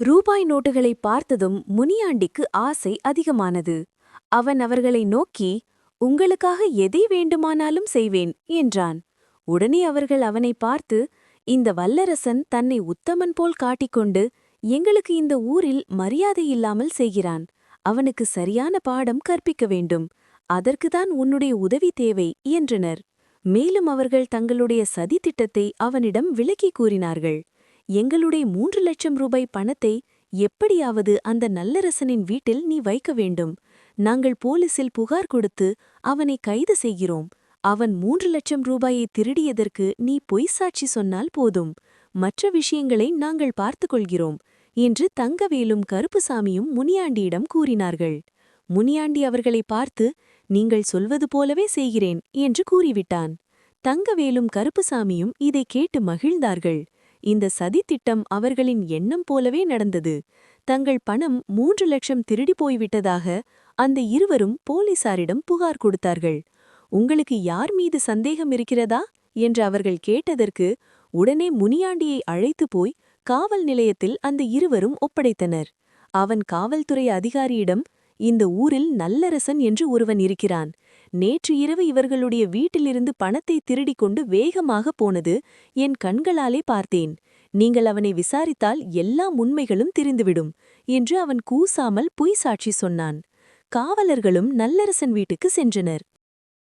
ரூபாய் நோட்டுகளை பார்த்ததும் முனியாண்டிக்கு ஆசை அதிகமானது. அவன் அவர்களை நோக்கி உங்களுக்காக எதை வேண்டுமானாலும் செய்வேன் என்றான். உடனே அவர்கள் அவனை பார்த்து இந்த வல்லரசன் தன்னை உத்தமன் போல் காட்டிக்கொண்டு எங்களுக்கு இந்த ஊரில் மரியாதை இல்லாமல் செய்கிறான். அவனுக்கு சரியான பாடம் கற்பிக்க வேண்டும். அதற்குதான் உன்னுடைய உதவி தேவை என்றனர். மேலும் அவர்கள் தங்களுடைய சதி திட்டத்தை அவனிடம் விளக்கி கூறினார்கள். எங்களுடைய மூன்று லட்சம் ரூபாய் பணத்தை எப்படியாவது அந்த நல்லரசனின் வீட்டில் நீ வைக்க வேண்டும். நாங்கள் போலீசில் புகார் கொடுத்து அவனை கைது செய்கிறோம். அவன் மூன்று லட்சம் ரூபாயை திருடியதற்கு நீ பொய் சாட்சி சொன்னால் போதும். மற்ற விஷயங்களை நாங்கள் பார்த்துக்கொள்கிறோம் என்று தங்கவேலும் கருப்புசாமியும் முனியாண்டியிடம் கூறினார்கள். முனியாண்டி அவர்களை பார்த்து நீங்கள் சொல்வது போலவே செய்கிறேன் என்று கூறிவிட்டான். தங்கவேலும் கருப்புசாமியும் இதை கேட்டு மகிழ்ந்தார்கள். இந்த சதித்திட்டம் அவர்களின் எண்ணம் போலவே நடந்தது. தங்கள் பணம் மூன்று லட்சம் திருடி போய்விட்டதாக அந்த இருவரும் போலீசாரிடம் புகார் கொடுத்தார்கள். உங்களுக்கு யார் மீது சந்தேகம் இருக்கிறதா? என்று அவர்கள் கேட்டதற்கு உடனே முனியாண்டியை அழைத்து போய் காவல் நிலையத்தில் அந்த இருவரும் ஒப்படைத்தனர். அவன் காவல்துறை அதிகாரியிடம் இந்த ஊரில் நல்லரசன் என்று ஒருவன் இருக்கிறான். நேற்று இரவு இவர்களுடைய வீட்டிலிருந்து பணத்தை திருடிக் கொண்டு வேகமாக போனது என் கண்களாலே பார்த்தேன். நீங்கள் அவனை விசாரித்தால் எல்லா உண்மைகளும் தெரிந்துவிடும் என்று அவன் கூசாமல் பொய் சாட்சி சொன்னான். காவலர்களும் நல்லரசன் வீட்டுக்கு சென்றனர்.